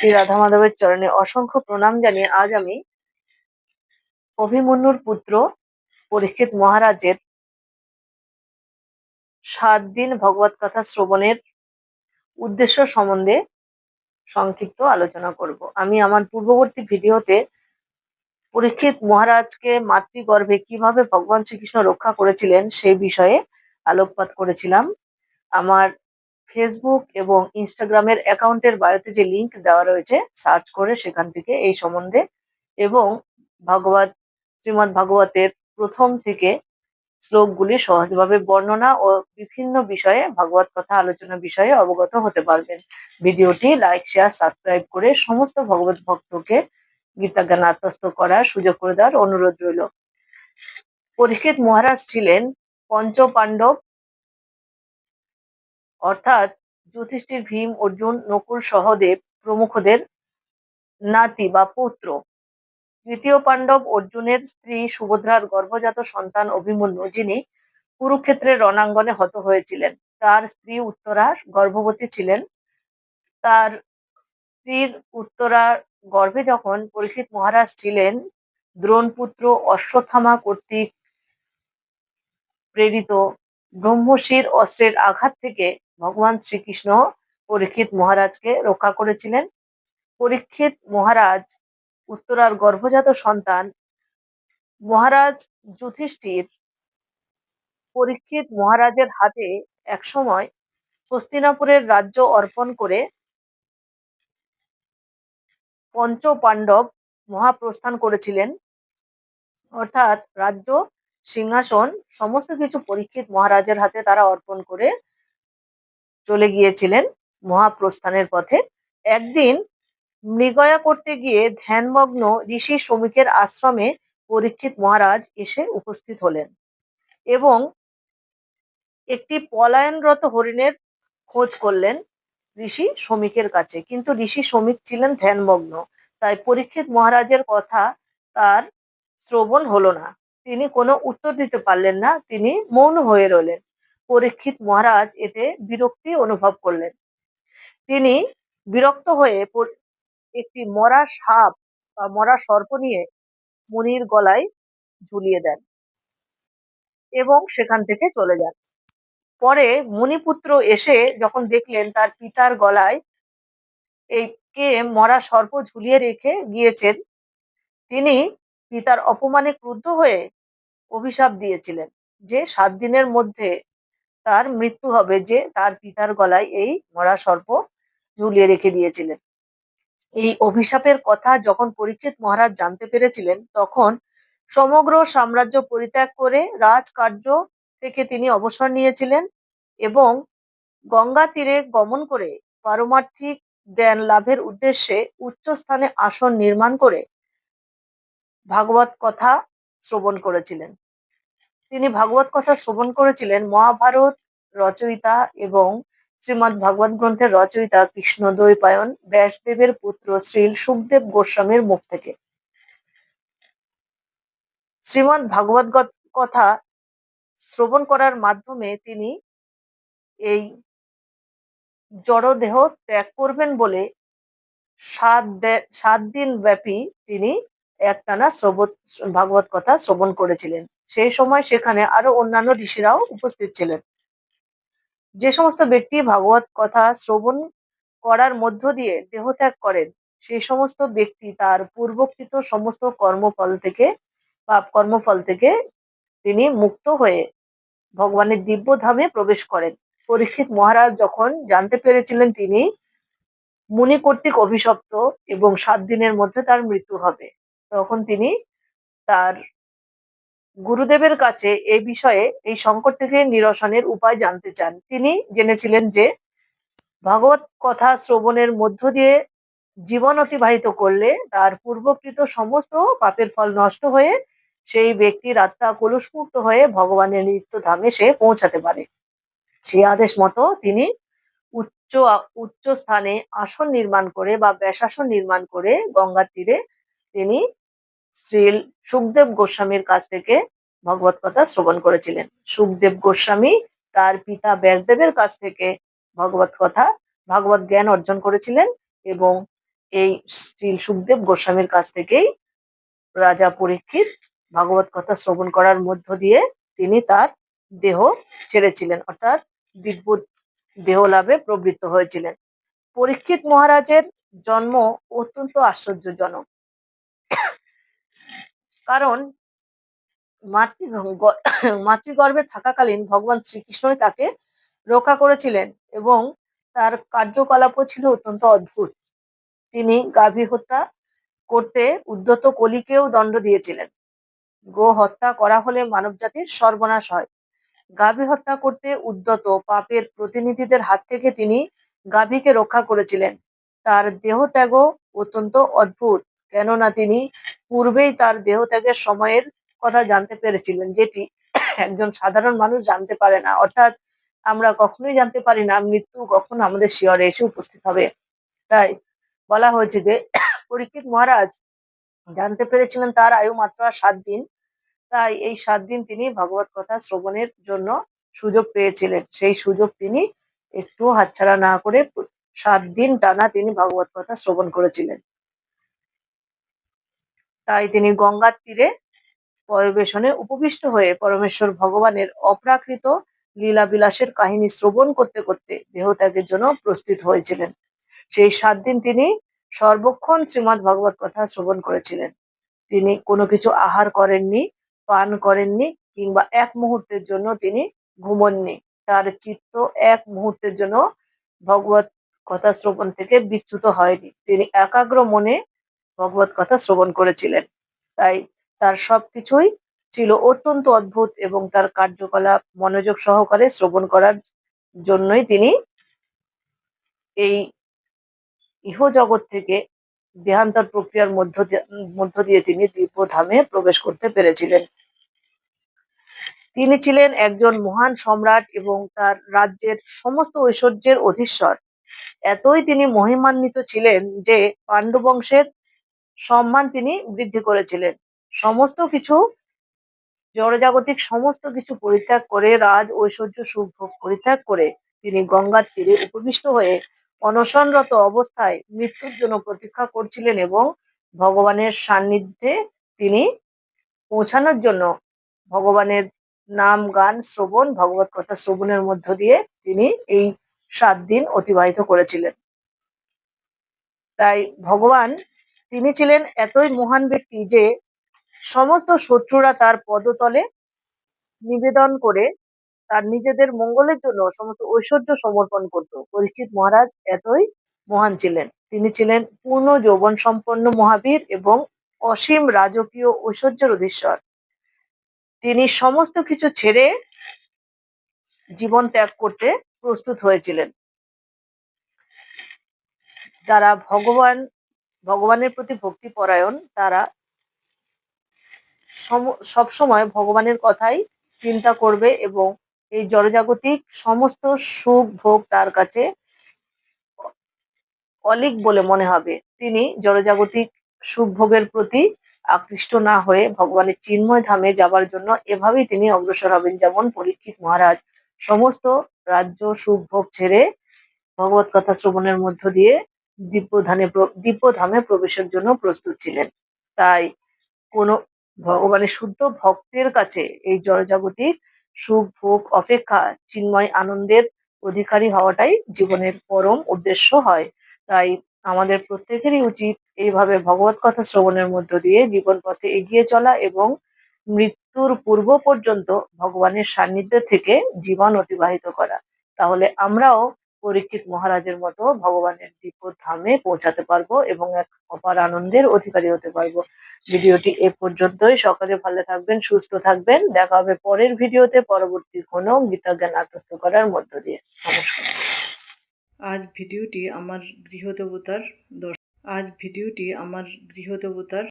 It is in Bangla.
শ্রী রাধা মাধবের চরণে অসংখ্য প্রণাম জানিয়ে আজ আমি অভিমন্যুর পুত্র পরীক্ষিত মহারাজের সাত দিন ভগবত কথা শ্রবণের উদ্দেশ্য সম্বন্ধে সংক্ষিপ্ত আলোচনা করব। আমি আমার পূর্ববর্তী ভিডিওতে পরীক্ষিত মহারাজকে মাতৃগর্ভে কীভাবে ভগবান শ্রীকৃষ্ণ রক্ষা করেছিলেন সেই বিষয়ে আলোকপাত করেছিলাম। আমার ফেসবুক এবং ইনস্টাগ্রামের অ্যাকাউন্টের বায়োতে যে লিংক দেওয়া রয়েছে সার্চ করে সেখান থেকে এই সম্বন্ধে এবং ভগবত শ্রীমৎ ভাগবতের প্রথম থেকে শ্লোকগুলি সহজভাবে বর্ণনা ও বিভিন্ন বিষয়ে, ভগবত কথা আলোচনা বিষয়ে অবগত হতে পারবেন। ভিডিওটি লাইক শেয়ার সাবস্ক্রাইব করে সমস্ত ভগবত ভক্তকে গীতা জ্ঞান আত্মস্থ করার সুযোগ করে দেওয়ার অনুরোধ রইল। পরীক্ষিত মহারাজ ছিলেন পঞ্চ পাণ্ডব অর্থাৎ যুধিষ্ঠির ভীম, অর্জুন, নকুল সহদেব প্রমুখদের নাতি বা পুত্র। তৃতীয় পাণ্ডব অর্জুনের স্ত্রী সুভদ্রার গর্ভজাত সন্তান অভিমন্যু, যিনি কুরুক্ষেত্রের রণাঙ্গনে হত হয়েছিলেন। তার স্ত্রী উত্তরা গর্ভবতী ছিলেন। তার স্ত্রীর উত্তরা গর্ভে যখন পরীক্ষিত মহারাজ ছিলেন, দ্রোণপুত্র অশ্বথামা কর্তৃক প্রেরিত ব্রহ্মশির অস্ত্রের আঘাত থেকে ভগবান শ্রীকৃষ্ণ পরীক্ষিত মহারাজকে রক্ষা করেছিলেন। পরীক্ষিত মহারাজ, উত্তরার গর্ভজাত সন্তান, মহারাজ যুধিষ্ঠির পরীক্ষিত মহারাজের হাতে একসময় হস্তিনাপুরের রাজ্য অর্পণ করে পঞ্চ পাণ্ডব মহাপ্রস্থান করেছিলেন। অর্থাৎ রাজ্য, সিংহাসন, সমস্ত কিছু পরীক্ষিত মহারাজের হাতে তারা অর্পণ করে চলে গিয়েছিলেন মহাপ্রস্থানের পথে। একদিন মৃগয়া করতে গিয়ে ধ্যানমগ্ন ঋষি শ্রমিকের আশ্রমে পরীক্ষিত মহারাজ এসে উপস্থিত হলেন এবং একটি পলায়নরত হরিণের খোঁজ করলেন ঋষি শ্রমিকের কাছে। কিন্তু ঋষি শ্রমিক ছিলেন ধ্যানমগ্ন, তাই পরীক্ষিত মহারাজের কথা তার শ্রবণ হলো না। তিনি কোনো উত্তর দিতে পারলেন না, তিনি মৌন হয়ে রইলেন। পরীক্ষিত মহারাজ এতে বিরক্তি অনুভব করলেন। তিনি বিরক্ত হয়ে একটি মরা সাপ বা মরা সর্প নিয়ে মুনির গলায় ঝুলিয়ে দেন এবং সেখান থেকে চলে যান। পরে মুনিপুত্র এসে যখন দেখলেন তার পিতার গলায় এই কে মরা সর্প ঝুলিয়ে রেখে গিয়েছেন, তিনি পিতার অপমানে ক্রুদ্ধ হয়ে অভিশাপ দিয়েছিলেন যে সাত দিনের মধ্যে তার মৃত্যু হবে যে তার পিতার গলায় এই মরা সর্প ঝুলিয়ে রেখে দিয়েছিলেন। এই অভিশাপের কথা যখন পরীক্ষিত মহারাজ জানতে পেরেছিলেন, তখন সমগ্র সাম্রাজ্য পরিত্যাগ করে রাজকার্য থেকে তিনি অবসর নিয়েছিলেন এবং গঙ্গা তীরে গমন করে পারমার্থিক জ্ঞান লাভের উদ্দেশ্যে উচ্চস্থানে আসন নির্মাণ করে ভাগবত কথা শ্রবণ করেছিলেন। তিনি ভাগবত কথা শ্রবণ করেছিলেন মহাভারত, রচয়িতা এবং শ্রীমৎ ভাগবত গ্রন্থের রচয়িতা কৃষ্ণ দ্বৈপায়ন ব্যাসদেবের পুত্র শ্রীল সুখদেব গোস্বামীর মুখ থেকে। শ্রীমৎ ভাগবত কথা শ্রবণ করার মাধ্যমে তিনি এই জড়দেহ ত্যাগ করবেন বলে সাত সাত দিন ব্যাপী তিনি একটানা শ্রবত ভাগবত কথা শ্রবণ করেছিলেন। সেই সময় সেখানে আরও অন্যান্য ঋষিরাও উপস্থিত ছিলেন। যে সমস্ত ব্যক্তি ভাগবত কথা শ্রবণ করার মধ্য দিয়ে দেহত্যাগ করেন, সেই সমস্ত ব্যক্তি তার পূর্বকৃত সমস্ত কর্মফল থেকে, পাপ কর্মফল থেকে তিনি মুক্ত হয়ে ভগবানের দিব্য ধামে প্রবেশ করেন। পরীক্ষিত মহারাজ যখন জানতে পেরেছিলেন তিনি মুনি কর্তৃক অভিশপ্ত এবং সাত দিনের মধ্যে তার মৃত্যু হবে, তখন তিনি তার গুরুদেবের কাছে এই বিষয়ে, এই সংকট থেকে নিরসনের উপায় জানতে চান। তিনি জেনেছিলেন যে, ভাগবত কথা শ্রবণের মধ্য দিয়ে জীবন অতিবাহিত করলে তার পূর্বকৃত সমস্ত পাপের ফল নষ্ট হয়ে সেই ব্যক্তির আত্মা কলুষমুক্ত হয়ে ভগবানের নিত্য ধামে সে পৌঁছাতে পারে। সেই আদেশ মতো তিনি উচ্চ উচ্চ স্থানে আসন নির্মাণ করে বা ব্যাসাসন নির্মাণ করে গঙ্গার তীরে তিনি শ্রী সুখদেব গোস্বামীর কাছ থেকে ভগবত কথা শ্রবণ করেছিলেন। সুখদেব গোস্বামী তার পিতা ব্যাসদেবের কাছ থেকে ভগবত কথা, ভাগবত জ্ঞান অর্জন করেছিলেন এবং এই শ্রী সুখদেব গোস্বামীর কাছ থেকেই রাজা পরীক্ষিত ভাগবত কথা শ্রবণ করার মধ্য দিয়ে তিনি তার দেহ ছেড়েছিলেন, অর্থাৎ দিব্য দেহ লাভে প্রবৃত্ত হয়েছিলেন। পরীক্ষিত মহারাজের জন্ম অত্যন্ত আশ্চর্যজনক। কারণ মাতৃ মাতৃগর্ভে থাকাকালীন ভগবান শ্রীকৃষ্ণই তাকে রক্ষা করেছিলেন এবং তার কার্যকলাপও ছিল অত্যন্ত অদ্ভুত। তিনি গাভী হত্যা করতে উদ্যত কলিকেও দণ্ড দিয়েছিলেন। গো হত্যা করা হলে মানবজাতির সর্বনাশ হয়। গাভী হত্যা করতে উদ্যত পাপের প্রতিনিধিদের হাত থেকে তিনি গাভীকে রক্ষা করেছিলেন। তার দেহত্যাগও অত্যন্ত অদ্ভুত। কেননা তিনি পূর্বেই তার দেহ দেহত্যাগের সময়ের কথা জানতে পেরেছিলেন, যেটি একজন সাধারণ মানুষ জানতে পারে না। অর্থাৎ আমরা কখনোই জানতে পারি না, মৃত্যু কখন আমাদের শিয়রে এসে উপস্থিত হবে। তাই বলা হয়েছে যে, পরীক্ষিত মহারাজ জানতে পেরেছিলেন তার আয়ু মাত্র সাত দিন। তাই এই সাত দিন তিনি ভগবত কথা শ্রবণের জন্য সুযোগ পেয়েছিলেন। সেই সুযোগ তিনি একটু হাতছাড়া না করে সাত দিন টানা তিনি ভগবত কথা শ্রবণ করেছিলেন। তাই তিনি গঙ্গার তীরে পরিবেশনে উপবিষ্ট হয়ে পরমেশ্বর ভগবানের অপ্রাকৃত লীলা বিলাসের কাহিনী শ্রবণ করতে করতে দেহত্যাগের জন্য প্রস্তুত হয়েছিলেন। সেই সাত দিন তিনি সর্বক্ষণ শ্রীমৎ ভগবত কথা শ্রবণ করেছিলেন। তিনি কোনো কিছু আহার করেননি, পান করেননি কিংবা এক মুহূর্তের জন্য তিনি ঘুমননি। তার চিত্ত এক মুহূর্তের জন্য ভগবত কথা শ্রবণ থেকে বিচ্যুত হয়নি। তিনি একাগ্র মনে ভগবত কথা শ্রবণ করেছিলেন। তাই তার সবকিছুই ছিল অত্যন্ত অদ্ভুত এবং তার কার্যকলাপ মনোযোগ সহকারে শ্রবণ করার জন্যই তিনি এই ইহজগৎ থেকে দেহান্তর প্রক্রিয়ার মধ্য দিয়ে মধ্য দিয়ে তিনি দিব্য ধামে প্রবেশ করতে পেরেছিলেন। তিনি ছিলেন একজন মহান সম্রাট এবং তার রাজ্যের সমস্ত ঐশ্বর্যের অধীশ্বর। এতই তিনি মহিমান্বিত ছিলেন যে পাণ্ডু বংশের সম্মান তিনি বৃদ্ধি করেছিলেন। সমস্ত কিছু, জড়জাগতিক সমস্ত কিছু পরিত্যাগ করে রাজ ঐশ্বর্য সুখ ভোগ পরিত্যাগ করে তিনি গঙ্গার তীরে উপবিষ্ট হয়ে অনশনরত অবস্থায় মৃত্যুর জন্য প্রতীক্ষা করছিলেন এবং ভগবানের সান্নিধ্যে তিনি পৌঁছানোর জন্য ভগবানের নাম গান শ্রবণ, ভগবত কথা শ্রবণের মধ্য দিয়ে তিনি এই সাত দিন অতিবাহিত করেছিলেন। তাই ভগবান তিনি ছিলেন এতই মহান ব্যক্তি যে সমস্ত শত্রুরা তার পদতলে নিবেদন করে তার নিজেদের মঙ্গলের জন্য সমস্ত ঐশ্বর্য সমর্পণ করত। পরীক্ষিত মহারাজ এতই মহান ছিলেন। তিনি ছিলেন পূর্ণ যৌবন সম্পন্ন মহাবীর এবং অসীম রাজকীয় ঐশ্বর্যের অধীশ্বর। তিনি সমস্ত কিছু ছেড়ে জীবন ত্যাগ করতে প্রস্তুত হয়েছিলেন। যারা ভগবান ভগবানের প্রতি ভক্তি পরায়ণ তারা সব সময় ভগবানের কথাই চিন্তা করবে এবং এই জড়জাগতিক সমস্ত সুখ ভোগ তার কাছে অলিক বলে মনে হবে। তিনি জড়জাগতিক সুখ ভোগের প্রতি আকৃষ্ট না হয়ে ভগবানের চিন্ময় ধামে যাবার জন্য এভাবেই তিনি অগ্রসর হবেন। যেমন পরীক্ষিত মহারাজ, সমস্ত রাজ্য সুখ ভোগ ছেড়ে ভগবত কথা শ্রবণের মধ্য দিয়ে দিব্যধানে দিব্যধামে প্রবেশের জন্য প্রস্তুত ছিলেন। তাই কোনো ভগবানের শুদ্ধ ভক্তের কাছে এই জড়জাগতিক সুখ, ভোগ, অপেক্ষা, চিন্ময় আনন্দের অধিকারী হওয়াটাই জীবনের পরম উদ্দেশ্য হয়। তাই আমাদের প্রত্যেকেরই উচিত এইভাবে ভগবত কথা শ্রবণের মধ্য দিয়ে জীবন পথে এগিয়ে চলা এবং মৃত্যুর পূর্ব পর্যন্ত ভগবানের সান্নিধ্য থেকে জীবন অতিবাহিত করা। তাহলে আমরাও পরীক্ষিত মহারাজের মতো ভগবানের দিব্য ধামে পৌঁছাতে পারব এবং এক অপার আনন্দের অধিকারী হতে পারব। ভিডিওটি এ পর্যন্তই। সকালে ভালো থাকবেন, সুস্থ থাকবেন। দেখা হবে পরের ভিডিওতে পরবর্তী কোনো গীতা জ্ঞান আত্মস্থ করার মধ্য দিয়ে। নমস্কার। আজ ভিডিওটি আমার গৃহদেবতার আজ ভিডিওটি আমার গৃহদেবতার